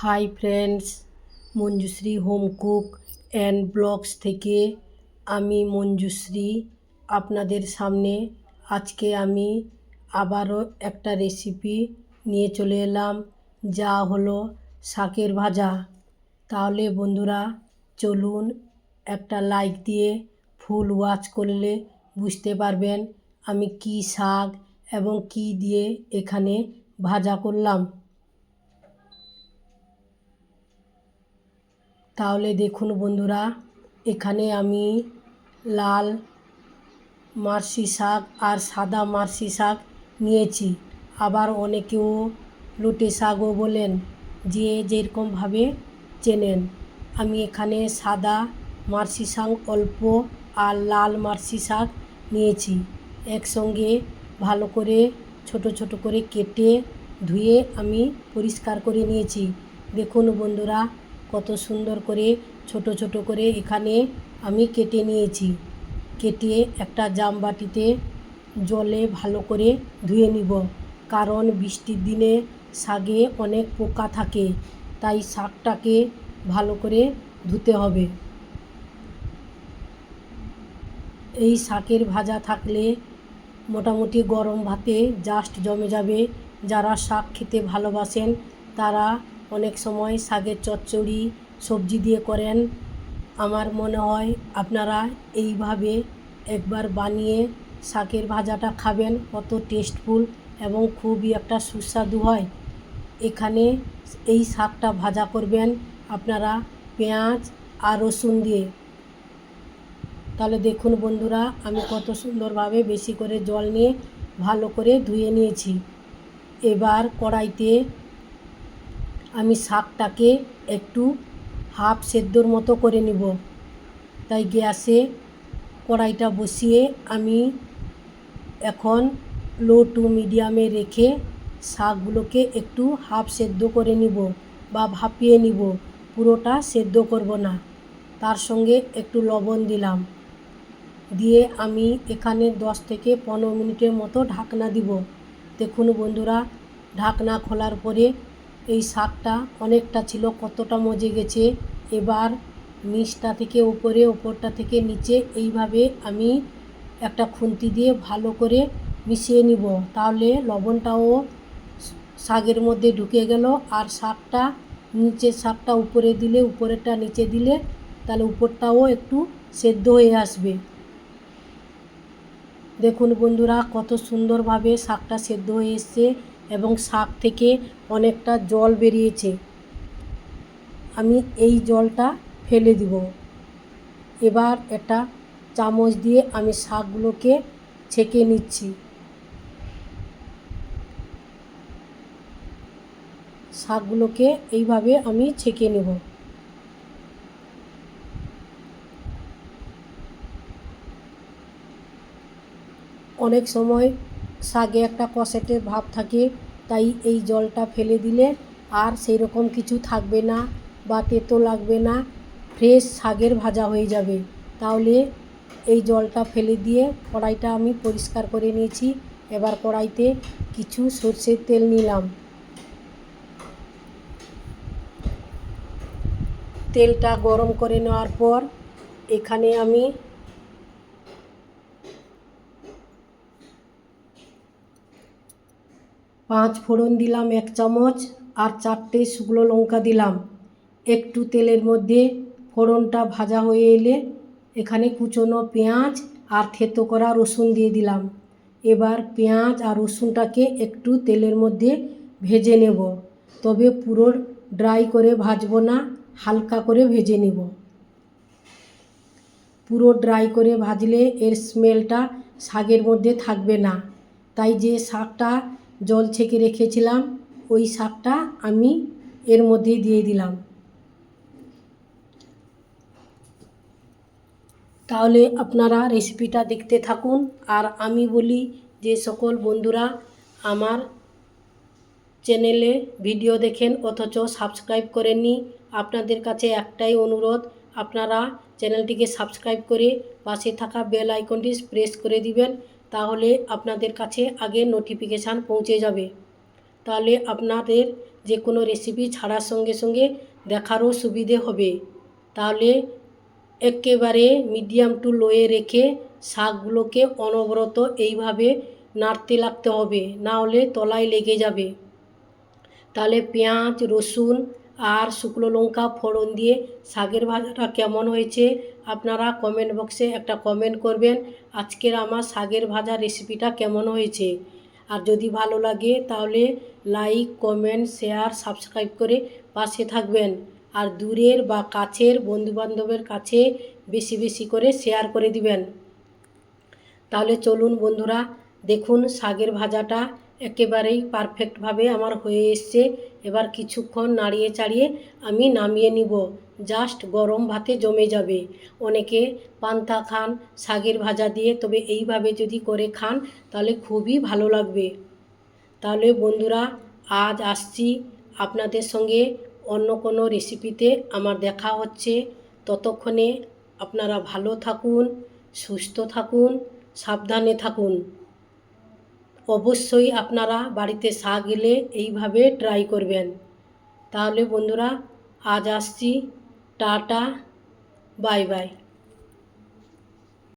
Hi friends Manjushree home cook and blogs থেকে আমি মঞ্জুশ্রী আপনাদের সামনে আজকে আমি আবারও একটা রেসিপি নিয়ে চলে এলাম, যা হলো শাকের ভাজা। তাহলে বন্ধুরা চলুন একটা লাইক দিয়ে ফুল ওয়াচ করলে বুঝতে পারবেন আমি কি শাক এবং কি দিয়ে এখানে ভাজা করলাম। তাহলে দেখুন বন্ধুরা, এখানে আমি লাল মার্শি শাক আর সাদা মার্শি শাক নিয়েছি। আবার অনেকেও লুটে শাকও বলেন যে যেরকমভাবে চেনেন। আমি এখানে সাদা মার্শি শাক, অল্প আর লাল মার্শি শাক নিয়েছি। একসঙ্গে ভালো করে, ছোট ছোট করে কেটে ধুয়ে আমি পরিষ্কার করে নিয়েছি। দেখুন বন্ধুরা কত সুন্দর করে, ছোট ছোট করে এখানে আমি কেটে নিয়েছি। কেটে একটা জাম বাটিতে জলে ভালো করে ধুয়ে নিব। কারণ বৃষ্টির দিনে শাগে অনেক পোকা থাকে, তাই শাকটাকে ভালো করে ধুতে হবে। এই শাকের ভাজা থাকলে মোটামুটি গরম ভাতে জাস্ট জমে যাবে। যারা শাক খেতে ভালোবাসেন, তারা অনেক সময় শাকের চচ্চড়ি সবজি দিয়ে করেন। আমার মনে হয় আপনারা এইভাবে একবার বানিয়ে শাকের ভাজাটা খাবেন, কত টেস্টফুল এবং খুবই একটা সুস্বাদু হয়। এখানে এই শাকটা ভাজা করবেন আপনারা পেঁয়াজ আর রসুন দিয়ে। তাহলে দেখুন বন্ধুরা, আমি কত সুন্দরভাবে বেশি করে জল নিয়ে ভালো করে ধুয়ে নিয়েছি। এবার কড়াইতে আমি শাকটাকে একটু হাফ সেদ্ধর মতো করে নিব। তাই গ্যাসে কড়াইটা বসিয়ে আমি এখন লো টু মিডিয়ামে রেখে শাকগুলোকে একটু হাফ সেদ্ধ করে নিব বা ভাপিয়ে নিব। পুরোটা সেদ্ধ করব না। তার সঙ্গে একটু লবণ দিলাম। দিয়ে আমি এখানে দশ থেকে পনেরো মিনিটের মতো ঢাকনা দিব। দেখুন বন্ধুরা, ঢাকনা খোলার পরে এই শাকটা অনেকটা ছিল কতটা মজে গেছে। এবার নিচটা থেকে উপরে ওপরটা থেকে নিচে এইভাবে আমি একটা খুন্তি দিয়ে ভালো করে মিশিয়ে নিব। তাহলে লবণটাও শাকের মধ্যে ঢুকে গেল। আর শাকটা নিচের শাকটা উপরে দিলে, উপরেরটা নিচে দিলে তাহলে উপরটাও একটু সেদ্ধ হয়ে আসবে। দেখুন বন্ধুরা, কত সুন্দরভাবে শাকটা সেদ্ধ হয়ে এসছে। এবং শাক থেকে অনেকটা জল বেরিয়েছে। আমি এই জলটা ফেলে দিব। এবার একটা চামচ দিয়ে আমি শাকগুলোকে ছেঁকে নিচ্ছি। শাকগুলোকে এইভাবে আমি ছেঁকে নেব। অনেক সময় শাকে একটা কষেটের ভাব থাকে, তাই এই জলটা ফেলে দিলে আর সেই রকম কিছু থাকবে না বা তেতো লাগবে না ফ্রেশ শাকের ভাজা হয়ে যাবে। তাহলে এই জলটা ফেলে দিয়ে কড়াইটা আমি পরিষ্কার করে নিয়েছি। এবার কড়াইতে কিছু সর্ষের তেল নিলাম। তেলটা গরম করে নেওয়ার পর এখানে আমি পাঁচ ফোড়ন দিলাম, এক চামচ, আর চারটে শুকনো লঙ্কা দিলাম। একটু তেলের মধ্যে ফোড়নটা ভাজা হয়ে এলে এখানে কুচনো পেঁয়াজ আর থেতো করা রসুন দিয়ে দিলাম। এবার পেঁয়াজ আর রসুনটাকে একটু তেলের মধ্যে ভেজে নেব। তবে পুরো ড্রাই করে ভাজবো না, হালকা করে ভেজে নেব। পুরো ড্রাই করে ভাজলে এর স্মেলটা শাকের মধ্যে থাকবে না। তাই যে শাকটা জল ছেঁকে রেখেছিলাম, ওই শাকটা আমি এর মধ্যে দিয়ে দিলাম। তাহলে আপনারা রেসিপিটা দেখতে থাকুন, আর আমি বলি যে সকল বন্ধুরা আমার চ্যানেলে ভিডিও দেখেন, অথচ সাবস্ক্রাইব করেননি, আপনাদের কাছে একটাই অনুরোধ, আপনারা চ্যানেলটিকে সাবস্ক্রাইব করে পাশে থাকা বেল আইকনটি প্রেস করে দিবেন তাহলে আপনাদের কাছে আগে নোটিফিকেশান পৌঁছে যাবে। তাহলে আপনাদের যে কোনো রেসিপি ছাড়ার সঙ্গে সঙ্গে দেখারও সুবিধে হবে। তাহলে একেবারে মিডিয়াম টু লোয়ে রেখে শাকগুলোকে অনবরত এইভাবে নাড়তে লাগতে হবে, না হলে তলায় লেগে যাবে। তাহলে পেঁয়াজ, রসুন আর শুকনো লঙ্কা ফোড়ন দিয়ে শাকের ভাজাটা কেমন হয়েছে আপনারা কমেন্ট বক্সে একটা কমেন্ট করবেন, আজকের আমার শাকের ভাজা রেসিপিটা কেমন হয়েছে? আর যদি ভালো লাগে তাহলে লাইক কমেন্ট শেয়ার সাবস্ক্রাইব করে পাশে থাকবেন। আর দূরের বা কাছের বন্ধুবান্ধবের কাছে বেশি বেশি করে শেয়ার করে দিবেন। তাহলে চলুন বন্ধুরা, দেখুন শাকের ভাজাটা একেবারেই পারফেক্টভাবে আমার হয়ে এসছে। এবার কিছুক্ষণ নাড়িয়ে চাড়িয়ে আমি নামিয়ে নিব। জাস্ট গরম ভাতে জমে যাবে। অনেকে পান্তা খান শাকের ভাজা দিয়ে, তবে এইভাবে যদি করে খান, তাহলে খুবই ভালো লাগবে। তাহলে বন্ধুরা, আজ আসছি আপনাদের সঙ্গে অন্য কোনো রেসিপিতে। আমার দেখা হচ্ছে। ততক্ষণে আপনারা ভালো থাকুন, সুস্থ থাকুন, সাবধানে থাকুন। অবশ্যই আপনারা বাড়িতে শাক এলে এইভাবে ট্রাই করবেন। তাহলে বন্ধুরা, আজ আসছি। Tata bye bye